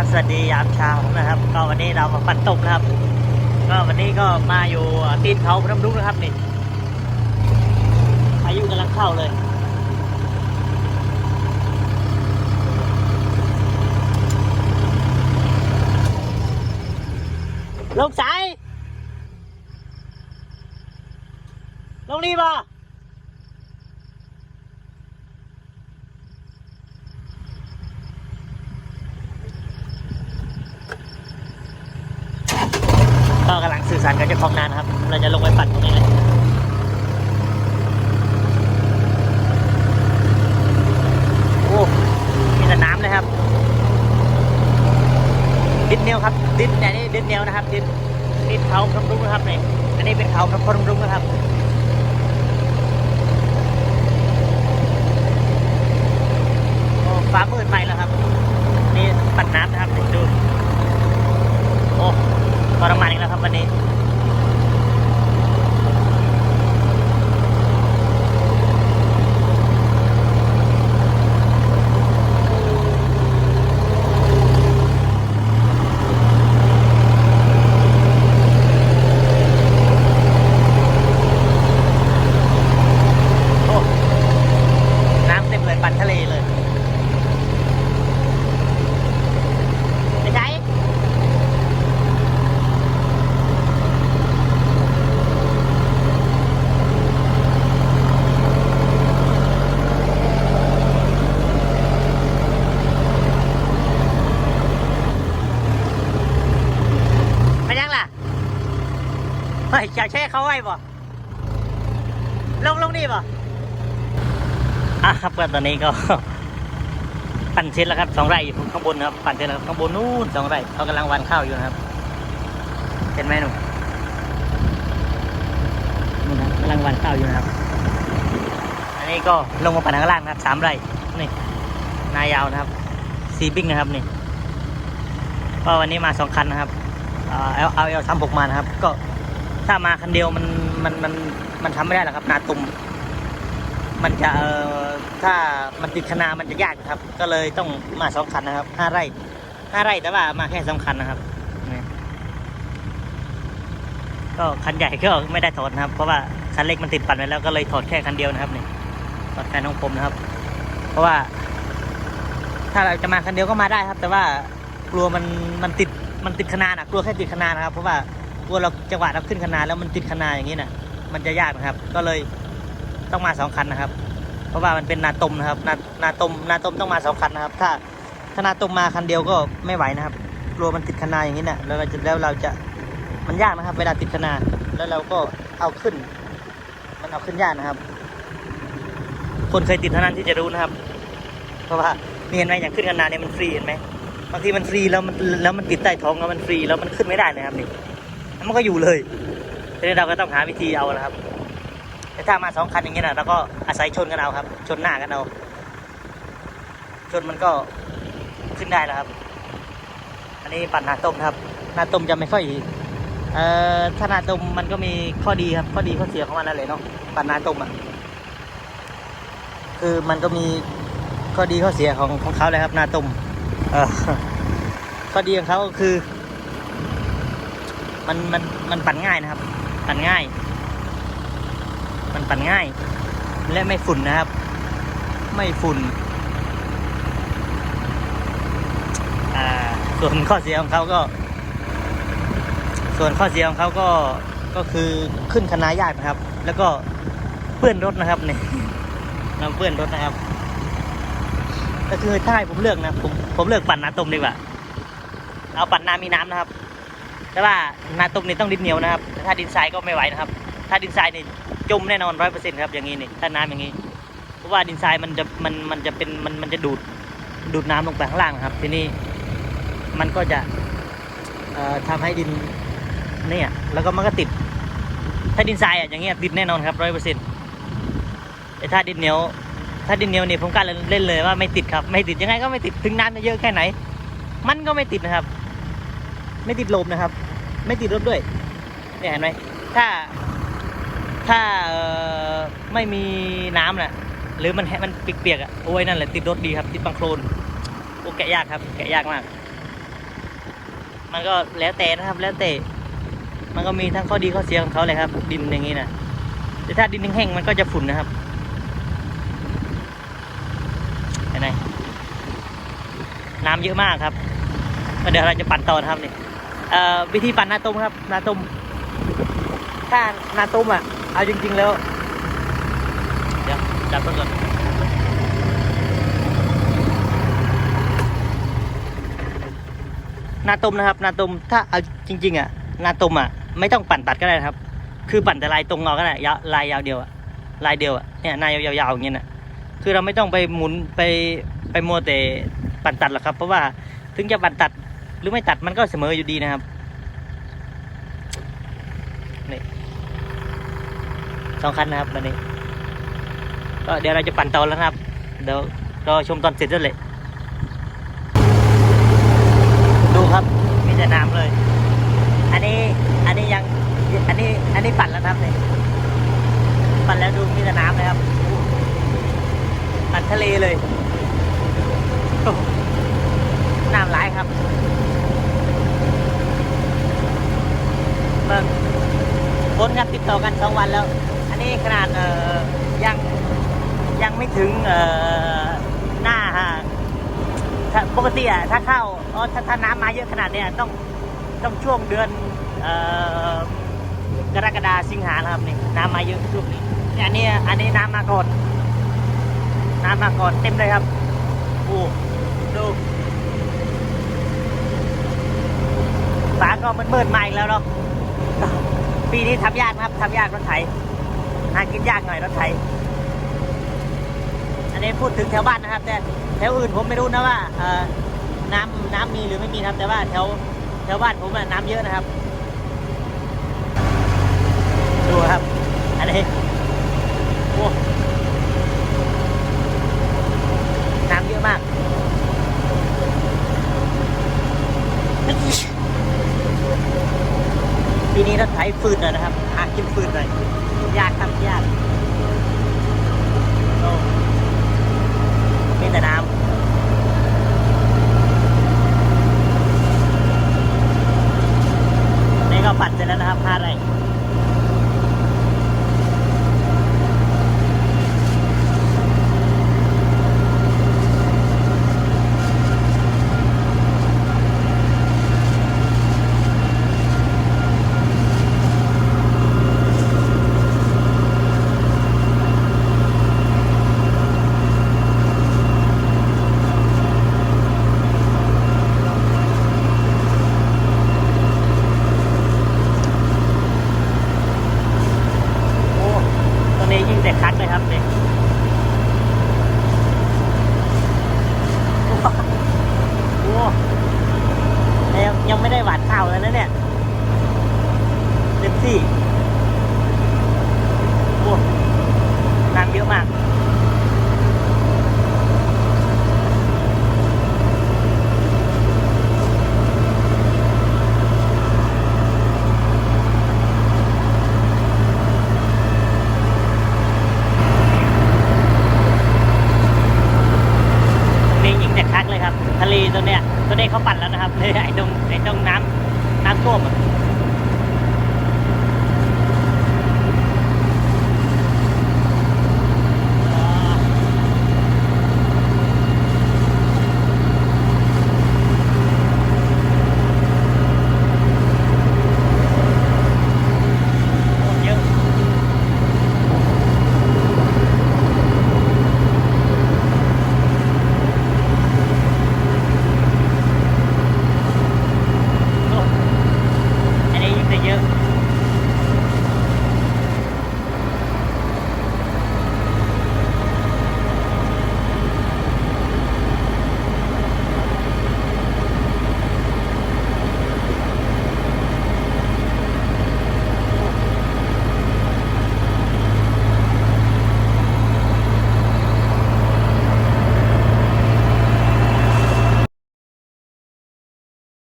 ครับ สวัสดียามเช้านะครับ ก็วันนี้เรามาปั่นตบนะครับ ก็วันนี้ก็มาอยู่ตีนเขาพนมรุ้งนะครับนี่พายุกำลังเข้าเลยลงสายลงนี่บ่ก็กำลัง สื่อสารกับเจ้าของนานครับ เราจะลงไปปั่นตรงนี้เลยโอ้มีแต่น้ำเลยครับ ดินเนียวครับ ดินอันนี้ดินเนียวนะครับ ดินดินเขาพนมรุ้งนะครับนี่อันนี้เป็นเขาพนมรุ้งนะครับ โอ้ฟ้ามืดไปแล้วครับ นี่ปั่นน้ำนะครับดู โอ้ทรมานอีกแล้วครับวันนี้ โอ้ น้ำเต็มเลยปั่นทะเลเลยไปไหนไปยังล่ะ เฮ้ยอยากแช่เขาไว้บ่ลงลงนี่บ่อะครับก็ตอนนี้ก็ ปั่นเสร็จแล้วครับสองไร่อยู่ข้างบนนะครับปั่นเสร็จแล้วข้างบนนู้นสองไร่เขากำลังวันข้าวอยู่นะครับเห็นไหมหนูนู่นะกำลังวันข้าวอยู่นะครับ อันนี้ก็ลงมาปั่นข้างล่างนะครับสามไร่นี่นายาวนะครับซีบิ๊กนะครับนี่ก็วันนี้มาสองคันนะครับเอาเอาเอลทำหกมานะครับ ก็ ถ้ามาคันเดียวมันมันมันมันทำไม่ได้หรอกครับ นาตุมมันจะเอ่อถ้ามันติดคณามันจะยากครับ ก็เลยต้องมาสองคันนะครับห้าไร่ห้าไร่แต่ว่ามาแค่สองคันนะครับก็คันใหญ่ก็ไม่ได้ถอดนะครับ เพราะว่าคันเล็กมันติดปั่นไว้แล้วก็เลยถอดแค่คันเดียวนะครับนี่ถอดแค่น้องผมนะครับ เพราะว่า ถ้าเราจะมาคันเดียวก็มาได้ครับ แต่ว่ากลัวมันมันติดมันติดคณานะกลัวแค่ติดคณานะครับ เพราะว่า กลัวเราจังหวะเราขึ้นคณาแล้วมันติดคณาอย่างนี้นะมันจะยากนะครับ ก็เลยต้องมาสองคันนะครับ เพราะว่ามันเป็นนาตมนะครับนานาตมนาตมต้องมาสองคันนะครับ ถ้าถ้านาตมมาคันเดียวก็ไม่ไหวนะครับกลัวมันติดคณาอย่างนี้นะแล้วเราจะแล้วเราจะมันยากนะครับ เวลาติดคณาแล้วเราก็เอาขึ้น มันเอาขึ้นยากนะครับ คนเคยติดเท่านั้นที่จะรู้นะครับ เพราะว่านี่เห็นไหมอย่างขึ้นคณาเนี่ยมันฟรีเห็นไหมบางทีมันฟรีแล้วมันแล้วมันติดใต้ท้องแล้วมันฟรีแล้วมันขึ้นไม่ได้นะครับนี่ มันก็อยู่เลยทีนี้เราก็ต้องหาวิธีเอานะครับ แต่ถ้ามาสองคันอย่างนี้ยนะเราก็อาศัยชนกันเอาครับ ชนหน้ากันเอาชนมันก็ขึ้นได้แล้วครับ อันนี้ปั่นนาต้มครับนาต้มจะไม่ค่อยเอ่อถ้านาต้มมันก็มีข้อดีครับ ข้อดีข้อเสียของมันนั่นแหละเนาะปั่นนาต้มอะคือมันก็มีข้อดีข้อเสียของของเขาเลยครับนาต้มข้อดีของเขาก็คือ มันมันมันปั่นง่ายนะครับ ปั่นง่าย มันปั่นง่าย และไม่ฝุ่นนะครับ ไม่ฝุ่นอ่าส่วนข้อเสียของเขาก็ ส่วนข้อเสียของเขาก็ก็คือขึ้นคณะยากนะครับ แล้วก็เปื้อนรถนะครับเนี่ยน้ำเปื้อนรถนะครับ ก็คือถ้าให้ผมเลือกนะผมผมเลือกปั่นนาตมดีกว่า เอาปั่นนามีน้ำนะครับ แต่ว่านาตมนี่ต้องดินเหนียวนะครับ ถ้าดินทรายก็ไม่ไหวนะครับ ถ้าดินทรายนี่จมแน่นอนร้อยเปอร์เซ็นต์ครับอย่างนี้นี่ถ้าน้ำอย่างนี้ เพราะว่าดินทรายมันจะมันมันจะเป็นมันมันจะดูดดูดน้ำลงไปข้างล่างครับ ทีนี้มันก็จะเอ่อทำให้ดินเนี่ยแล้วก็มันก็ติด ถ้าดินทรายอะอย่างเงี้ยติดแน่นอนครับร้อยเปอร์เซ็นต์แต่ถ้าดินเหนียว ถ้าดินเหนียวเนี่ยผมกล้าเล่นเลยว่าไม่ติดครับ ไม่ติดยังไงก็ไม่ติดถึงน้ำจะเยอะแค่ไหน มันก็ไม่ติดนะครับ ไม่ติดลมนะครับ ไม่ติดรถด้วยเนี่ยเห็นไหมถ้า ถ้าไม่มีน้ำน่ะหรือมันแห้งมันเปียกๆอะโอ้ยนั่นแหละติดรถดีครับ ติดบังโคลนโอ้แกะยากครับ แกะยากมาก มันก็แล้วแต่นะครับ แล้วแต่ มันก็มีทั้งข้อดีข้อเสียของเขาเลยครับ ดินอย่างนี้นะแต่ถ้าดินแห้งๆมันก็จะฝุ่นนะครับเห็นไหมน้ำเยอะมากครับเดี๋ยวเราจะปั่นต่อนะครับนี่ วิธีปั่นนาตุ้มครับนาตุ้มถ้านาตุ้มอะ เอาจริง ๆ แล้ว เดี๋ยวจับต้นก่อนนาตุ้มนะครับนาตุ้มถ้าเอาจริง ๆ อะนาตุ้มอะ ไม่ต้องปั่นตัดก็ได้นะครับ คือปั่นแต่ลายตรงเอาก็ได้ยาวลายยาวเดียวอะลายเดียวอะเนี่ยนายยาวๆอย่างเงี้ยนะคือเราไม่ต้องไปหมุนไปไปมัวแต่ปั่นตัดหรอกครับ เพราะว่าถึงจะปั่นตัด หรือไม่ตัดมันก็เสมออยู่ดีนะครับนี่สองคันนะครับวันนี้ ก็เดี๋ยวเราจะปั่นต่อแล้วนะครับ เดี๋ยวรอชมตอนเสร็จด้วยเลยดูครับมีแต่น้ำเลย อันนี้อันนี้ยังอันนี้อันนี้ปั่นแล้วครับเนี่ยปั่นแล้วดูมีแต่น้ำเลยครับปั่นทะเลเลยโอ้โหน้ำไหลครับเบิ่งฝนครับ ต่อกันสองวันแล้ว อันนี้ขนาดเอ่อยังยังไม่ถึงเอ่อหน้าฮะถ้าปกติอะถ้าเข้าอ๋อถ้าถ้าน้ำมาเยอะขนาดเนี้ยต้องต้องช่วงเดือนเอ่อกรกฎาสิงหาครับนี่น้ำมาเยอะช่วงนี้เนี่ยอันนี้อันนี้น้ำมาก่อนน้ำมาก่อนเต็มเลยครับโอ้ดูฟ้าก็มืดๆมาอีกแล้วเนาะ ปีนี้ทำยากนะครับทำยากรถไถหากินยากหน่อยรถไถอันนี้พูดถึงแถวบ้านนะครับ แต่แถวอื่นผมไม่รู้นะว่าเอ่อน้ำน้ำมีหรือไม่มีครับ แต่ว่าแถวแถวบ้านผมน้ำเยอะนะครับ ดูครับ อันนี้โอ้น้ำเยอะมาก ปีนี้รถไถฟืนหน่อยนะครับหากินฟืนหน่อยยากครับยากโอ้มีแต่น้ำนี่ก็ปัดเสร็จแล้วนะครับผ้าไรโอ้ตอนนี้ยิ่งแต่คักเลยครับเนี่ยโอ้แต่ ยังไม่ได้หวานข้าวเลยนะเนี่ยเต็มที่โอ้น้ำเยอะมาก นี่ยิงแต่คัก เขาปั่นแล้วนะครับไอ้ตรงไอ้ตรงน้ำน้ำท่วมอะ